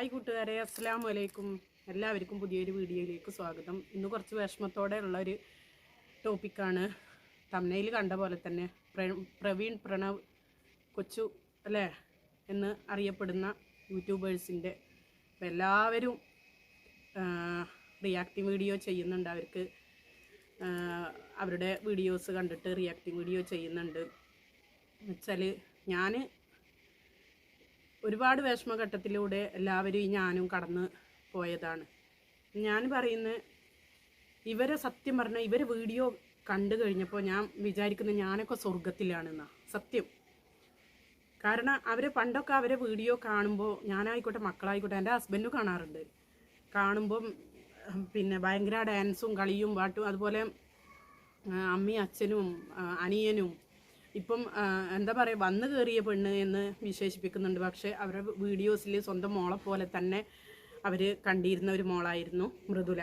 Hi കൂട്ടുകാരെ അസ്സാം വലൈക്കും എല്ലാവർക്കും പുതിയൊരു വീഡിയോയിലേക്ക് സ്വാഗതം. ഇന്ന് കുറച്ച് വിഷമത്തോടെ ഉള്ളൊരു ടോപ്പിക്കാണ് തമ്മനയിൽ കണ്ട പോലെ തന്നെ പ്ര- പ്രവീൺ പ്രണവ് കൊച്ചു അല്ലേ? എന്ന് അറിയപ്പെടുന്ന യൂട്യൂബേഴ്സിന്റെ എല്ലാവരും റിയാക്ടിങ് വീഡിയോ ചെയ്യുന്നുണ്ട്. അവർക്ക് അവരുടെ വീഡിയോസ് കണ്ടിട്ട് റിയാക്ടിങ് വീഡിയോ ചെയ്യുന്നുണ്ട്. എന്നുവെച്ചാൽ ഞാൻ ഒരുപാട് വിഷമഘട്ടത്തിലൂടെ എല്ലാവരും ഈ ഞാനും കടന്ന് പോയതാണ്. ഞാൻ പറയുന്ന ഇവരെ സത്യം പറഞ്ഞാൽ ഇവരെ വീഡിയോ കണ്ടു കഴിഞ്ഞപ്പോൾ ഞാൻ വിചാരിക്കുന്നത് ഞാനൊക്കെ സ്വർഗത്തിലാണെന്നാ സത്യം. കാരണം അവരെ പണ്ടൊക്കെ അവരെ വീഡിയോ കാണുമ്പോൾ ഞാനായിക്കോട്ടെ മക്കളായിക്കോട്ടെ എന്റെ ഹസ്ബൻഡും കാണാറുണ്ട്. കാണുമ്പം പിന്നെ ഭയങ്കര ഡാൻസും കളിയും പാട്ടും അതുപോലെ അമ്മയും അച്ഛനും അനിയനും ഇപ്പം എന്താ പറയുക വന്നു കയറിയ പെണ്ണ് എന്ന് വിശേഷിപ്പിക്കുന്നുണ്ട്. പക്ഷേ അവരുടെ വീഡിയോസിൽ സ്വന്തം മോളെ പോലെ തന്നെ അവർ കണ്ടിരുന്ന ഒരു മോളായിരുന്നു മൃദുല.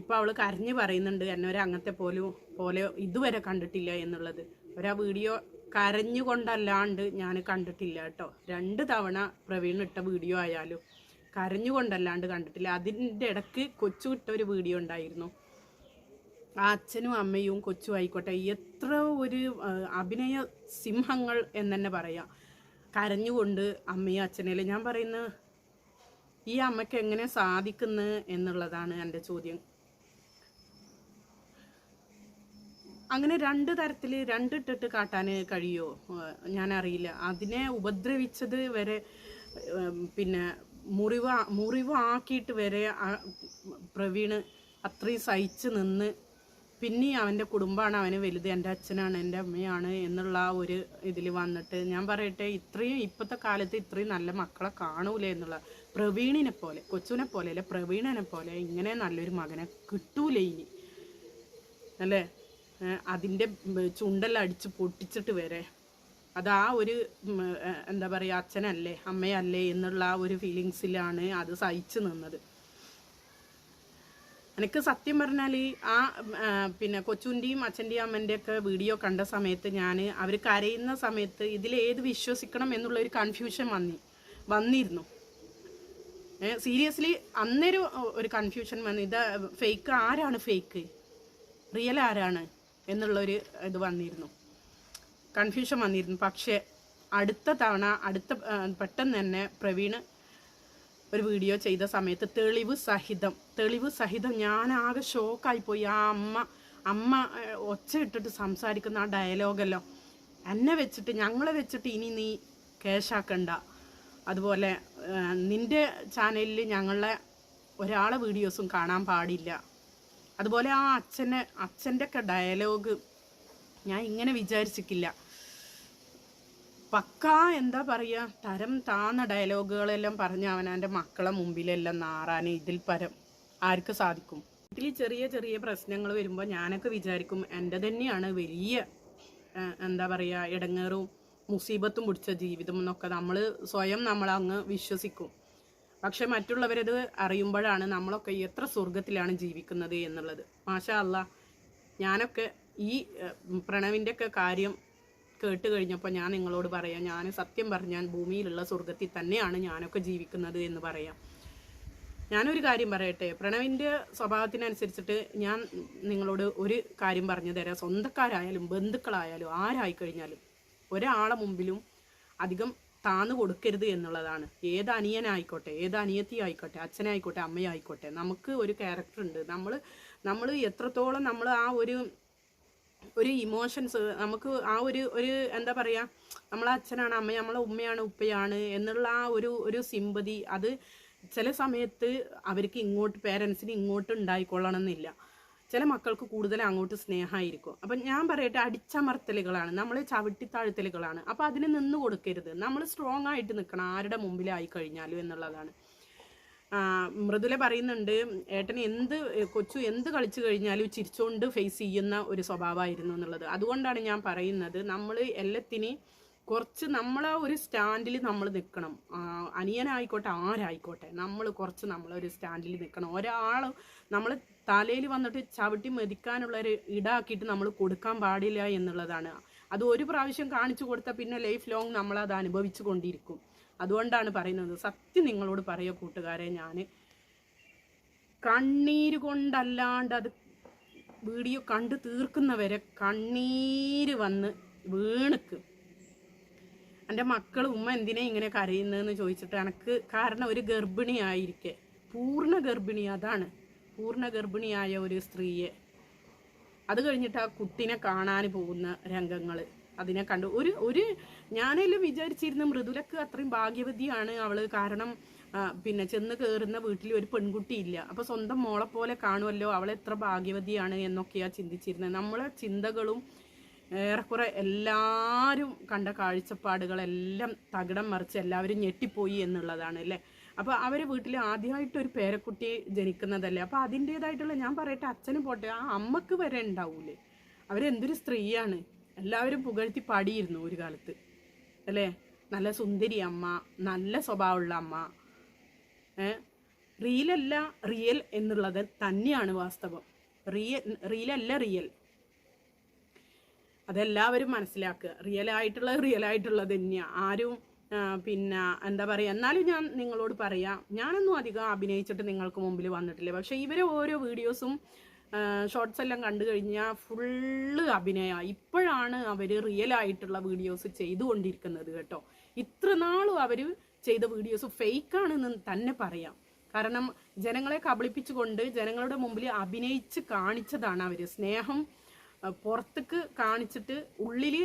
ഇപ്പം അവൾ കരഞ്ഞു പറയുന്നുണ്ട് എന്നെ ഒരു അങ്ങനത്തെ പോലും പോലെ ഇതുവരെ കണ്ടിട്ടില്ല എന്നുള്ളത്. ഒരാ വീഡിയോ കരഞ്ഞുകൊണ്ടല്ലാണ്ട് ഞാൻ കണ്ടിട്ടില്ല കേട്ടോ രണ്ട് തവണ പ്രവീൺ ഇട്ട വീഡിയോ ആയാലും കരഞ്ഞുകൊണ്ടല്ലാണ്ട് കണ്ടിട്ടില്ല. അതിന്റെ ഇടയ്ക്ക് കൊച്ചു ഇട്ട ഒരു വീഡിയോ ഉണ്ടായിരുന്നു. ആ അച്ഛനും അമ്മയും കൊച്ചും ആയിക്കോട്ടെ എത്ര ഒരു അഭിനയ സിംഹങ്ങൾ എന്ന് തന്നെ പറയാം. കരഞ്ഞുകൊണ്ട് അമ്മയും അച്ഛനെയല്ലേ ഞാൻ പറയുന്നത് ഈ അമ്മയ്ക്ക് എങ്ങനെ സാധിക്കുന്നു എന്നുള്ളതാണ് എന്റെ ചോദ്യം. അങ്ങനെ രണ്ട് തരത്തിൽ രണ്ടിട്ടിട്ട് കാട്ടാൻ കഴിയുമോ ഞാനറിയില്ല. അതിനെ ഉപദ്രവിച്ചത് വരെ പിന്നെ മുറിവ് മുറിവാക്കിയിട്ട് വരെ പ്രവീണ് അത്രയും സഹിച്ച് നിന്ന് പിന്നെ അവന്റെ കുടുംബമാണ് അവന് വലുത് എന്റെ അച്ഛനാണ് എന്റെ അമ്മയാണ് എന്നുള്ള ആ ഒരു ഇതിൽ വന്നിട്ട് ഞാൻ പറയട്ടെ ഇത്രയും ഇപ്പോഴത്തെ കാലത്ത് ഇത്രയും നല്ല മക്കളെ കാണൂല എന്നുള്ള പ്രവീണിനെ പോലെ കൊച്ചുവിനെ പോലെ അല്ലെ പ്രവീണനെ പോലെ ഇങ്ങനെ നല്ലൊരു മകനെ കിട്ടൂല ഇനി. അല്ലേ? അതിന്റെ ചുണ്ടെല്ലാം അടിച്ച് പൊട്ടിച്ചിട്ട് വരെ. അത് ആ ഒരു എന്താ പറയുക അച്ഛനല്ലേ അമ്മയല്ലേ എന്നുള്ള ആ ഒരു ഫീലിങ്സിലാണ് അത് സഹിച്ചു നിന്നത്. എനിക്ക് സത്യം പറഞ്ഞാൽ ആ പിന്നെ കൊച്ചുന്റെയും അച്ഛന്റെയും അമ്മന്റെയൊക്കെ വീഡിയോ കണ്ട സമയത്ത് ഞാൻ അവർ കരയുന്ന സമയത്ത് ഇതിലേത് വിശ്വസിക്കണം എന്നുള്ള ഒരു കൺഫ്യൂഷൻ വന്നി വന്നിരുന്നു. സീരിയസ്ലി അന്നേരം ഒരു കൺഫ്യൂഷൻ വന്നു. ഇത് ഫേക്ക് ആരാണ് ഫേക്ക് റിയൽ ആരാണ് എന്നുള്ളൊരു ഇത് വന്നിരുന്നു. കൺഫ്യൂഷൻ വന്നിരുന്നു. പക്ഷേ അടുത്ത തവണ അടുത്ത പെട്ടെന്ന് തന്നെ പ്രവീണ് ഒരു വീഡിയോ ചെയ്ത സമയത്ത് തെളിവ് സഹിതം തെളിവ് സഹിതം ഞാൻ ആകെ ഷോക്കായിപ്പോയി. ആ അമ്മ അമ്മ ഒച്ച ഇട്ടിട്ട് സംസാരിക്കുന്ന ആ ഡയലോഗല്ലോ എന്നെ വെച്ചിട്ട് ഞങ്ങളെ വെച്ചിട്ട് ഇനി നീ കേശാക്കണ്ട. അതുപോലെ നിന്റെ ചാനലിൽ ഞങ്ങളെ ഒരാളെ വീഡിയോസും കാണാൻ പാടില്ല. അതുപോലെ ആ അച്ഛനെ അച്ഛന്റെ ഒക്കെ ഡയലോഗ് ഞാൻ ഇങ്ങനെ വിചാരിച്ചിട്ടില്ല. പക്ക എന്താ പറയുക തരം താന്ന ഡയലോഗുകളെല്ലാം പറഞ്ഞ് അവനവന്റെ മക്കളെ മുമ്പിലെല്ലാം നാറാൻ ഇതിൽ പരം ആർക്ക് സാധിക്കും? ഇതിൽ ചെറിയ ചെറിയ പ്രശ്നങ്ങൾ വരുമ്പോൾ ഞാനൊക്കെ വിചാരിക്കും എന്റെ തന്നെയാണ് വലിയ എന്താ പറയുക ഇടങ്ങേറും മുസീബത്തും പിടിച്ച ജീവിതം എന്നൊക്കെ നമ്മൾ സ്വയം നമ്മൾ അങ്ങ് വിശ്വസിക്കും. പക്ഷെ മറ്റുള്ളവരത് അറിയുമ്പോഴാണ് നമ്മളൊക്കെ എത്ര സ്വർഗത്തിലാണ് ജീവിക്കുന്നത് എന്നുള്ളത്. മാഷാ അല്ല ഞാനൊക്കെ ഈ പ്രണവിന്റെയൊക്കെ കാര്യം കേട്ട് കഴിഞ്ഞപ്പോൾ ഞാൻ നിങ്ങളോട് പറയാം ഞാൻ സത്യം പറഞ്ഞാൽ ഭൂമിയിലുള്ള സ്വർഗത്തിൽ തന്നെയാണ് ഞാനൊക്കെ ജീവിക്കുന്നത് എന്ന് പറയാം. ഞാനൊരു കാര്യം പറയട്ടെ പ്രണവിന്റെ സ്വഭാവത്തിനനുസരിച്ചിട്ട് ഞാൻ നിങ്ങളോട് ഒരു കാര്യം പറഞ്ഞു തരാം. സ്വന്തക്കാരായാലും ബന്ധുക്കളായാലും ആരായി കഴിഞ്ഞാലും ഒരാളെ മുമ്പിലും അധികം താന്നു കൊടുക്കരുത് എന്നുള്ളതാണ്. ഏത് അനിയനായിക്കോട്ടെ ഏത് അനിയത്തി ആയിക്കോട്ടെ അച്ഛനായിക്കോട്ടെ അമ്മയായിക്കോട്ടെ നമുക്ക് ഒരു ക്യാരക്ടർ ഉണ്ട്. നമ്മൾ നമ്മൾ എത്രത്തോളം നമ്മൾ ആ ഒരു ഒരു ഇമോഷൻസ് നമുക്ക് ആ ഒരു ഒരു എന്താ പറയുക നമ്മളെ അച്ഛനാണ് അമ്മ നമ്മളെ ഉമ്മയാണ് ഉപ്പയാണ് എന്നുള്ള ആ ഒരു ഒരു സിമ്പതി അത് ചില സമയത്ത് അവർക്ക് ഇങ്ങോട്ട് പേരൻസിന് ഇങ്ങോട്ട് ഉണ്ടായിക്കൊള്ളണം എന്നില്ല ചില മക്കൾക്ക് കൂടുതൽ അങ്ങോട്ട് സ്നേഹമായിരിക്കും. അപ്പം ഞാൻ പറയട്ടെ അടിച്ചമർത്തലുകളാണ്. നമ്മൾ ചവിട്ടിത്താഴ്ത്തലുകളാണ്. അപ്പം അതിന് നിന്ന് കൊടുക്കരുത്. നമ്മൾ സ്ട്രോങ് ആയിട്ട് നിൽക്കണം ആരുടെ മുമ്പിലായി കഴിഞ്ഞാലും എന്നുള്ളതാണ്. മൃദുല പറയുന്നുണ്ട് ഏട്ടൻ എന്ത് കൊച്ചു എന്ത് കളിച്ചു കഴിഞ്ഞാലും ചിരിച്ചുകൊണ്ട് ഫേസ് ചെയ്യുന്ന ഒരു സ്വഭാവമായിരുന്നു എന്നുള്ളത്. അതുകൊണ്ടാണ് ഞാൻ പറയുന്നത് നമ്മൾ എല്ലാത്തിനെയും കുറച്ച് നമ്മളെ ഒരു സ്റ്റാൻഡിൽ നമ്മൾ നിൽക്കണം ആ, അനിയനായിക്കോട്ടെ ആരായിക്കോട്ടെ നമ്മൾ കുറച്ച് നമ്മളൊരു സ്റ്റാൻഡിൽ നിൽക്കണം ഒരാൾ നമ്മൾ തലയിൽ വന്നിട്ട് ചവിട്ടി മെതിക്കാനുള്ള ഒരു ഇടാക്കിയിട്ട് നമ്മൾ കൊടുക്കാൻ പാടില്ല എന്നുള്ളതാണ്. അത് ഒരു പ്രാവശ്യം കാണിച്ചു കൊടുത്താൽ പിന്നെ ലൈഫ് ലോങ് നമ്മളത് അനുഭവിച്ചു കൊണ്ടിരിക്കും. അതുകൊണ്ടാണ് പറയുന്നത്. സത്യം നിങ്ങളോട് പറയോ കൂട്ടുകാരെ ഞാൻ കണ്ണീര് കൊണ്ടല്ലാണ്ട് അത് വീഡിയോ കണ്ടു തീർക്കുന്നവരെ കണ്ണീര് വന്ന് വീണുക്ക്. എന്റെ മക്കൾ ഉമ്മ എന്തിനാ ഇങ്ങനെ കരയുന്നതെന്ന് ചോദിച്ചിട്ട് എനിക്ക് കാരണം ഒരു ഗർഭിണിയായിരിക്കെ. പൂർണ ഗർഭിണി അതാണ്. പൂർണ ഗർഭിണിയായ ഒരു സ്ത്രീയെ. അത് കഴിഞ്ഞിട്ട് ആ കുട്ടിനെ കാണാൻ പോകുന്ന രംഗങ്ങൾ അതിനെ കണ്ടു. ഒരു ഒരു ഞാനെല്ലാം വിചാരിച്ചിരുന്ന മൃദുലക്ക് അത്രയും ഭാഗ്യവതിയാണ് അവൾ. കാരണം പിന്നെ ചെന്ന് കയറുന്ന വീട്ടിൽ ഒരു പെൺകുട്ടിയില്ല. അപ്പൊ സ്വന്തം മോളെ പോലെ കാണുമല്ലോ അവൾ എത്ര ഭാഗ്യവതിയാണ് എന്നൊക്കെയാ ചിന്തിച്ചിരുന്നത്. നമ്മളെ ചിന്തകളും ഏറെക്കുറെ എല്ലാവരും കണ്ട കാഴ്ചപ്പാടുകളെല്ലാം തകിടം മറിച്ച് എല്ലാവരും ഞെട്ടിപ്പോയി എന്നുള്ളതാണ് അല്ലേ? അപ്പോൾ അവരെ വീട്ടിൽ ആദ്യമായിട്ട് ഒരു പേരക്കുട്ടി ജനിക്കുന്നതല്ലേ? അപ്പോൾ അതിന്റേതായിട്ടുള്ള ഞാൻ പറയട്ടെ അച്ഛനും പോട്ടെ ആ അമ്മയ്ക്ക് വരെ ഉണ്ടാവൂലേ? അവരെന്തൊരു സ്ത്രീയാണ്? എല്ലാവരും പുകഴ്ത്തി പാടിയിരുന്നു ഒരു കാലത്ത്. അല്ലേ? നല്ല സുന്ദരി അമ്മ നല്ല സ്വഭാവമുള്ള അമ്മ. റിയലല്ല റിയൽ എന്നുള്ളത് തന്നെയാണ് വാസ്തവം. റിയൽ റിയലല്ല റിയൽ. അതെല്ലാവരും മനസ്സിലാക്കുക. റിയൽ ആയിട്ടുള്ളത് തന്നെയാണ് ആരും പിന്നെ എന്താ പറയുക എന്നാലും ഞാൻ നിങ്ങളോട് പറയാം. ഞാനൊന്നും അധികം അഭിനയിച്ചിട്ട് നിങ്ങൾക്ക് മുമ്പിൽ വന്നിട്ടില്ല. പക്ഷേ ഇവരെ ഓരോ വീഡിയോസും ഷോർട്സ് എല്ലാം കണ്ടു കഴിഞ്ഞാൽ ഫുള്ള് അഭിനയമാണ് ഇപ്പോഴാണ് അവർ റിയൽ ആയിട്ടുള്ള വീഡിയോസ് ചെയ്തുകൊണ്ടിരിക്കുന്നത് കേട്ടോ. ഇത്ര നാളും അവർ ചെയ്ത വീഡിയോസ് ഫേക്കാണെന്ന് തന്നെ പറയാം. കാരണം ജനങ്ങളെ കബളിപ്പിച്ചുകൊണ്ട് ജനങ്ങളുടെ മുമ്പിൽ അഭിനയിച്ച് കാണിച്ചതാണ് അവർ സ്നേഹം പുറത്തേക്ക് കാണിച്ചിട്ട് ഉള്ളിൽ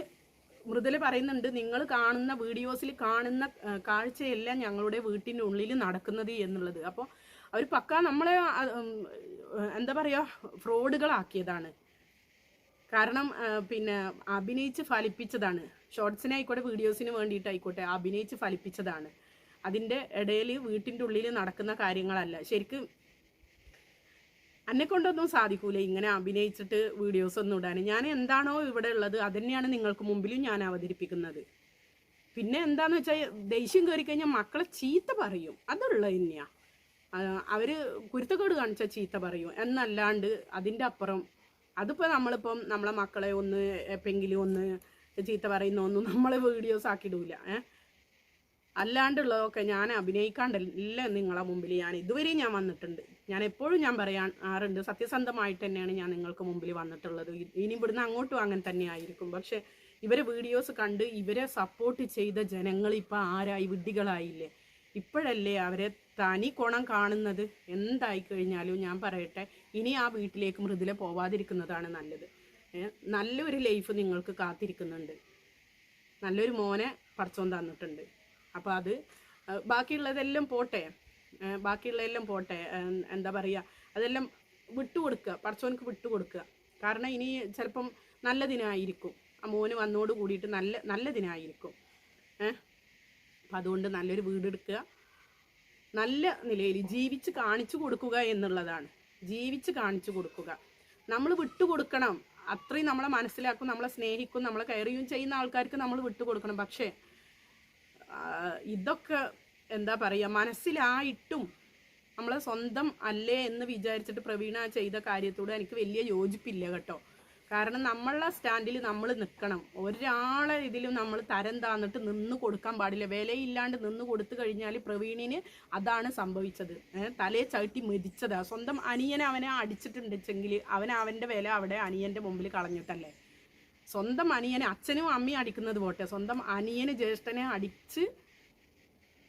മൃദുല പറയുന്നുണ്ട് നിങ്ങൾ കാണുന്ന വീഡിയോസിൽ കാണുന്ന കാഴ്ചയെല്ലാം ഞങ്ങളുടെ വീട്ടിന്റെ ഉള്ളിൽ നടക്കുന്നത് എന്നുള്ളത്. അപ്പോൾ അവർ പക്ക നമ്മളെ എന്താ പറയുക ഫ്രോഡുകളാക്കിയതാണ്. കാരണം പിന്നെ അഭിനയിച്ച് ഫലിപ്പിച്ചതാണ്. ഷോർട്സിനെ ആയിക്കോട്ടെ വീഡിയോസിന് വേണ്ടിയിട്ടായിക്കോട്ടെ അഭിനയിച്ച് ഫലിപ്പിച്ചതാണ്. അതിന്റെ ഇടയിൽ വീട്ടിന്റെ ഉള്ളിൽ നടക്കുന്ന കാര്യങ്ങളല്ല. ശരിക്കും എന്നെ കൊണ്ടൊന്നും സാധിക്കൂല ഇങ്ങനെ അഭിനയിച്ചിട്ട് വീഡിയോസ് ഒന്നും ഇടാൻ ഞാൻ എന്താണോ ഇവിടെ ഉള്ളത് അതന്നെയാണ് നിങ്ങൾക്ക് മുമ്പിലും ഞാൻ അവതരിപ്പിക്കുന്നത്. പിന്നെ എന്താന്ന് വെച്ചാൽ ദേഷ്യം കയറി കഴിഞ്ഞാൽ മക്കളെ ചീത്ത പറയും. അതുള്ള തന്നെയാ. ആ, അവർ കുരുത്തക്കേട് കാണിച്ചാൽ ചീത്ത പറയും. എന്നല്ലാണ്ട് അതിന്റെ അപ്പുറം അതിപ്പോൾ നമ്മളിപ്പം നമ്മളെ മക്കളെ ഒന്ന് എപ്പെങ്കിലും ഒന്ന് ചീത്ത പറയുന്ന ഒന്നും നമ്മളെ വീഡിയോസ് ആക്കിയിടൂല ഏഹ് അല്ലാണ്ടുള്ളതൊക്കെ ഞാൻ അഭിനയിക്കാണ്ടല്ല നിങ്ങളെ മുമ്പിൽ ഞാൻ ഇതുവരെയും ഞാൻ വന്നിട്ടുണ്ട്. ഞാൻ എപ്പോഴും ഞാൻ പറയാൻ ആറുണ്ട് സത്യസന്ധമായിട്ട് തന്നെയാണ് ഞാൻ നിങ്ങൾക്ക് മുമ്പിൽ വന്നിട്ടുള്ളത്. ഇനി ഇവിടുന്ന് അങ്ങോട്ടും അങ്ങനെ തന്നെ ആയിരിക്കും. പക്ഷെ ഇവരെ വീഡിയോസ് കണ്ട് ഇവരെ സപ്പോർട്ട് ചെയ്ത ജനങ്ങൾ ഇപ്പം ആരായി വിഡ്ഢികളായില്ലേ? ഇപ്പോഴല്ലേ അവരെ തനി കോണം കാണുന്നത്? എന്തായി കഴിഞ്ഞാലും ഞാൻ പറയട്ടെ ഇനി ആ വീട്ടിലേക്ക് മൃദുല പോവാതിരിക്കുന്നതാണ് നല്ലത്. നല്ലൊരു ലൈഫ് നിങ്ങൾക്ക് കാത്തിരിക്കുന്നുണ്ട്. നല്ലൊരു മോനെ പറച്ചോൻ തന്നിട്ടുണ്ട്. അപ്പോൾ അത് ബാക്കിയുള്ളതെല്ലാം പോട്ടെ. ബാക്കിയുള്ളതെല്ലാം പോട്ടെ. എന്താ പറയുക അതെല്ലാം വിട്ടുകൊടുക്കുക പടച്ചോനക്ക് വിട്ടുകൊടുക്കുക. കാരണം ഇനി ചിലപ്പം നല്ല ദിനമായിരിക്കും ആ മോന് വന്നോട് കൂടിയിട്ട് നല്ല നല്ല ദിനമായിരിക്കും ഏഹ് അതുകൊണ്ട് നല്ലൊരു വീട് എടുക്കുക. നല്ല നിലയിൽ ജീവിച്ച് കാണിച്ചു കൊടുക്കുക എന്നുള്ളതാണ്. ജീവിച്ച് കാണിച്ചു കൊടുക്കുക. നമ്മൾ വിട്ടുകൊടുക്കണം അത്രയും നമ്മളെ മനസ്സിലാക്കും നമ്മളെ സ്നേഹിക്കും നമ്മളെ കയറിയും ചെയ്യുന്ന ആൾക്കാർക്ക് നമ്മൾ വിട്ടുകൊടുക്കണം പക്ഷേ ഇതൊക്കെ എന്താ പറയുക മനസ്സിലായിട്ടും നമ്മളെ സ്വന്തം അല്ലേ എന്ന് വിചാരിച്ചിട്ട് പ്രവീണ ചെയ്ത കാര്യത്തോട് എനിക്ക് വലിയ യോജിപ്പില്ല കേട്ടോ. കാരണം നമ്മളെ സ്റ്റാൻഡിൽ നമ്മൾ നിൽക്കണം ഒരാളെ ഇതിലും നമ്മൾ തരം താന്നിട്ട് നിന്ന് കൊടുക്കാൻ പാടില്ല. വിലയില്ലാണ്ട് നിന്ന് കൊടുത്തു കഴിഞ്ഞാൽ പ്രവീണിന് അതാണ് സംഭവിച്ചത്. തലയെ ചവിട്ടി മെതിച്ചതാ. സ്വന്തം അനിയനെ അവനെ അടിച്ചിട്ടുണ്ടെച്ചെങ്കിൽ അവൻ അവന്റെ വില അവിടെ അനിയന്റെ മുമ്പിൽ കളഞ്ഞിട്ടല്ലേ. സ്വന്തം അനിയനെ അച്ഛനും അമ്മയും അടിക്കുന്നത് പോട്ടെ. സ്വന്തം അനിയന് ജ്യേഷ്ഠനെ അടിച്ച്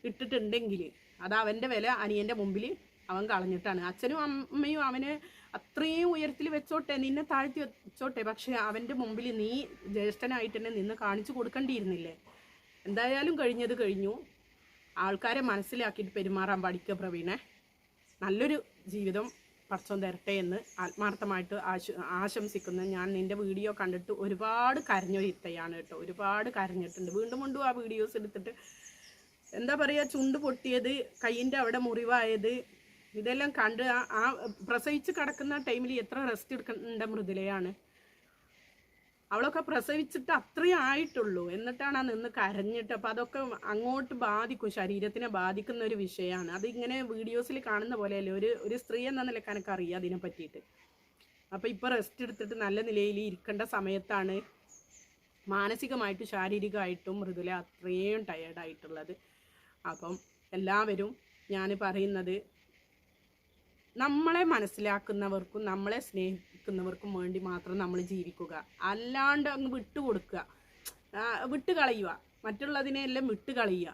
ഇട്ടിട്ടുണ്ടെങ്കിൽ അത് അവന്റെ വില അനിയന്റെ മുമ്പിൽ അവൻ കളഞ്ഞിട്ടാണ്. അച്ഛനും അമ്മയും അവനെ അത്രയും ഉയരത്തിൽ വെച്ചോട്ടെ നിന്നെ താഴ്ത്തി വെച്ചോട്ടെ. പക്ഷേ അവന്റെ മുമ്പിൽ നീ ജ്യേഷ്ഠനായിട്ട് തന്നെ നിന്ന് കാണിച്ചു കൊടുക്കേണ്ടിയിരുന്നില്ലേ? എന്തായാലും കഴിഞ്ഞത് കഴിഞ്ഞു. ആൾക്കാരെ മനസ്സിലാക്കിയിട്ട് പെരുമാറാൻ പഠിക്കുക പ്രവീണെ. നല്ലൊരു ജീവിതം പടച്ചോൻ തരട്ടെ എന്ന് ആത്മാർത്ഥമായിട്ട് ആശ ആശംസിക്കുന്നു. ഞാൻ നിന്റെ വീഡിയോ കണ്ടിട്ട് ഒരുപാട് കരഞ്ഞൊരു ഇത്തയാണ് കേട്ടോ. ഒരുപാട് കരഞ്ഞിട്ടുണ്ട്. വീണ്ടും വീണ്ടും ആ വീഡിയോസ് എടുത്തിട്ട് എന്താ പറയുക ചുണ്ട് പൊട്ടിയത് കയ്യിന്റെ അവിടെ മുറിവായത് ഇതെല്ലാം കണ്ട് ആ പ്രസവിച്ച് കിടക്കുന്ന ടൈമിൽ എത്ര റെസ്റ്റ് എടുക്കേണ്ട മൃദുലയാണ്. അവളൊക്കെ പ്രസവിച്ചിട്ട് അത്രയും ആയിട്ടുള്ളൂ. എന്നിട്ടാണ് ആ നിന്ന് കരഞ്ഞിട്ട് അപ്പം അതൊക്കെ അങ്ങോട്ട് ബാധിക്കും. ശരീരത്തിനെ ബാധിക്കുന്ന ഒരു വിഷയമാണ്. അതിങ്ങനെ വീഡിയോസിൽ കാണുന്ന പോലെയല്ലേ? ഒരു ഒരു സ്ത്രീ എന്ന നിലയ്ക്ക് എനിക്ക് അറിയാം അതിനെ പറ്റിയിട്ട്. അപ്പം ഇപ്പോൾ റെസ്റ്റ് എടുത്തിട്ട് നല്ല നിലയിൽ ഇരിക്കേണ്ട സമയത്താണ് മാനസികമായിട്ടും ശാരീരികമായിട്ടും മൃദുല അത്രയും ടയേർഡായിട്ടുള്ളത് അപ്പം എല്ലാവരും ഞാൻ പറയുന്നത് നമ്മളെ മനസ്സിലാക്കുന്നവർക്കും നമ്മളെ സ്നേഹിക്കുന്നവർക്കും വേണ്ടി മാത്രം നമ്മൾ ജീവിക്കുക. അല്ലാണ്ട് അങ്ങ് വിട്ടുകൊടുക്കുക. വിട്ട് കളയുക മറ്റുള്ളതിനെല്ലാം വിട്ട് കളയുക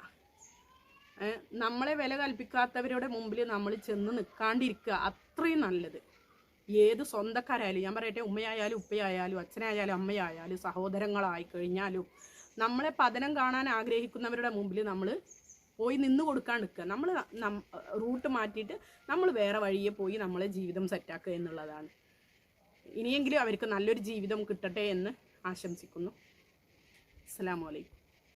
നമ്മളെ വില കൽപ്പിക്കാത്തവരുടെ മുമ്പിൽ നമ്മൾ ചെന്ന് നിൽക്കാണ്ടിരിക്കുക. അത്രയും നല്ലത്. ഏത് സ്വന്തക്കാരായാലും ഞാൻ പറയട്ടെ ഉമ്മയായാലും ഉപ്പയായാലും അച്ഛനായാലും അമ്മയായാലും സഹോദരങ്ങളായി കഴിഞ്ഞാലും നമ്മളെ പതനം കാണാൻ ആഗ്രഹിക്കുന്നവരുടെ മുമ്പിൽ നമ്മൾ പോയി നിന്ന് കൊടുക്കാൻ നിൽക്കുക. നമ്മൾ റൂട്ട് മാറ്റിയിട്ട് നമ്മൾ വേറെ വഴിയെ പോയി നമ്മളെ ജീവിതം സെറ്റാക്കുക എന്നുള്ളതാണ്. ഇനിയെങ്കിലും അവർക്ക് നല്ലൊരു ജീവിതം കിട്ടട്ടെ എന്ന് ആശംസിക്കുന്നു. അസ്സാം വലൈക്കും